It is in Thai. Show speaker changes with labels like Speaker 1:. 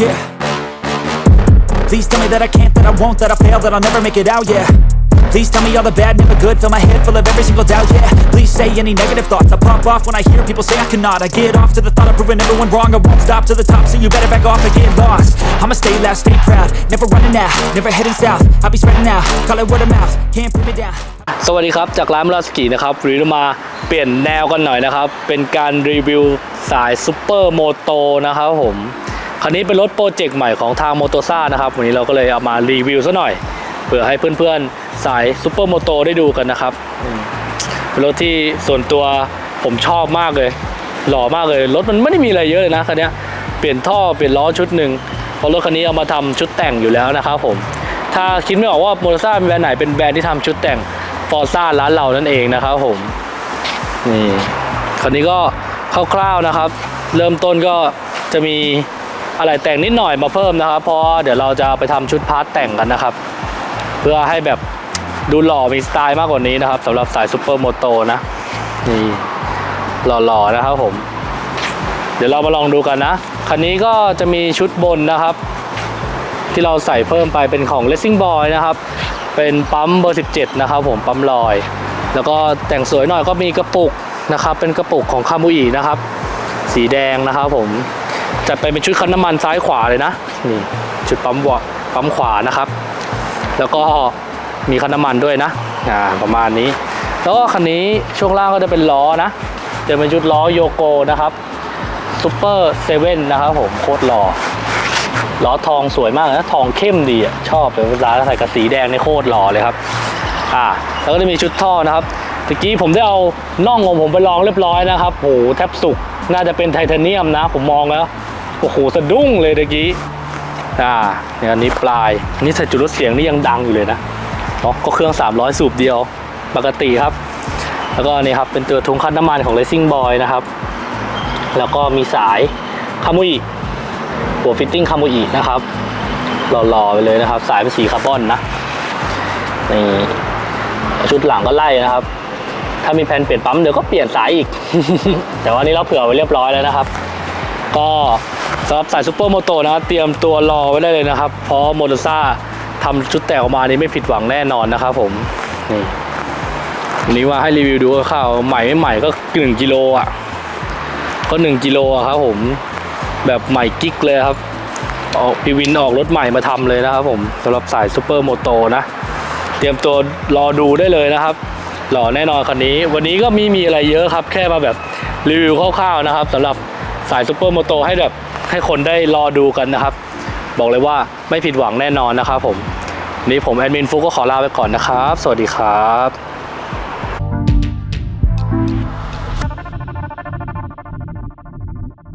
Speaker 1: yeah Please tell me that I can't, that I won't, that I fail, that I'll never make it out, yeah Please tell me all the bad, never good Fill my head full of every single doubt, yeah Please say any negative thoughts I pop off when I hear people say I cannot I get off to the thought of proving everyone wrong I won't stop to the top, so you better back off or get lost I'ma stay loud, stay proud Never running out, never heading south I'll be spreading out, call it word of mouth Can't put me down สวัสดีครับ จากร้านลาสกีนะครับวันนี้เรมาเปลี่ยนแนวกันหน่อยนะครับ เป็นการรีวิวสายซูเปอร์โมโตนะครับผมคันนี้เป็นรถโปรเจกต์ใหม่ของทางโมโตซ่านะครับวันนี้เราก็เลยเอามารีวิวซะหน่อย เพื่อให้เพื่อนๆสายซูเปอร์โมโตได้ดูกันนะครับเป็นรถที่ส่วนตัวผมชอบมากเลย หล่อมากเลยรถมันไม่ได้มีอะไรเยอะเลยนะคันนี้เปลี่ยนท่อเปลี่ยนล้อชุดหนึ่งเพราะรถคันนี้เอามาทำชุดแต่งอยู่แล้วนะครับ ผม ถ้าคิดไม่ออกว่าโมโตซ่าเป็นแบรนด์ไหนเป็นแบรนด์ที่ทำชุดแต่งฟอร์ซ่าร้านเรานั่นเองนะครับ ผมนี่คันนี้ก็คร่าวๆนะครับ เริ่มต้นก็จะมีอะไรแต่งนิดหน่อยมาเพิ่มนะครับเพราะเดี๋ยวเราจะไปทำชุดพาร์ทแต่งกันนะครับ เพื่อให้แบบดูหล่อมีสไตล์มากกว่านี้นะครับสำหรับสายซูเปอร์โมโตนะนี่หล่อๆนะครับผม เดี๋ยวเรามาลองดูกันนะคันนี้ก็จะมีชุดบนนะครับ ที่เราใส่เพิ่มไปเป็นของ Racing Boy นะครับเป็นปั๊มเบอร์17 นะครับ ผมปั๊มลอย แล้วก็แต่งสวยหน่อยก็มีกระปุกนะครับ เป็นกระปุกของคามูอีนะครับ สีแดงนะครับผมจัดไปเป็นชุดคันน้ำมันซ้ายขวาเลยนะนี่ชุดปั๊มวอปั๊มขวานะครับ แล้วก็มีคันน้ำมันด้วยนะอ่าประมาณนี้แล้วก็คันนี้ช่วงล่างก็จะเป็นล้อนะจะเป็นชุดล้อโยโกนะครับซูเปอร์เซเว่นนะครับผมโคตรหล่อล้อทองสวยมากนะทองเข้มดีอ่ะชอบเป็นร้านใส่กระสีแดงในโคตรหล่อเลยครับอ่าแล้วก็จะมีชุดท่อนะครับตะกี้ผมได้เอาน่องของผมไปลองเรียบร้อยนะครับโหแทบสุกน่าจะเป็นไทเทเนียมนะผมมองแล้วโอ้โหสะดุ้งเลยเมื่อกี้ อ่าเนี่ยอันนี้ปลายอันนี้ใส่จุดลดเสียงนี่ยังดังอยู่เลยนะเนาะก็เครื่อง 300 สูบเดียว ปกติครับ แล้วก็นี่ครับ เป็นตัวทุงคัดน้ำมันของ Racing Boy นะครับ แล้วก็มีสายคามุอิหัวฟิตติ้งคามุอินะครับ หล่อๆไปเลยนะครับ สายเป็นสีคาร์บอนนะ นี่ ชุดหลังก็ไล่นะครับ ถ้ามีแผ่นเปลี่ยนปั๊มเดี๋ยวก็เปลี่ยนสายอีก แต่ว่านี้เราเผื่อไว้เรียบร้อยแล้วนะครับ ก็สำหรับสายซูเปอร์โมโตนะครับเตรียมตัวรอไว้ได้เลยนะครับเพราะโมโตซ่าทำชุดแต่งออกมานี่ไม่ผิดหวังแน่นอนนะครับผมนี่วันนี้ว่าให้รีวิวดูข่าวใหม่ไม่ใหม่ก็หนึ่งกิโลอ่ะก็หนึ่งกิโลครับผม แบบใหม่กิ๊กเลยครับ ออกพีวินออกรถใหม่มาทำเลยนะครับผมสำหรับสายซูเปอร์โมโตนะเตรียมตัวรอดูได้เลยนะครับ หล่อแน่นอนคันนี้ วันนี้ก็มีมีอะไรเยอะครับ แค่มาแบบรีวิวคร่าวๆนะครับสำหรับสายซูเปอร์โมโตให้แบบให้คนได้รอดูกันนะครับ บอกเลยว่าไม่ผิดหวังแน่นอนนะครับผม นี้ผมแอดมินฟุกก็ขอลาไปก่อนนะครับ สวัสดีครับ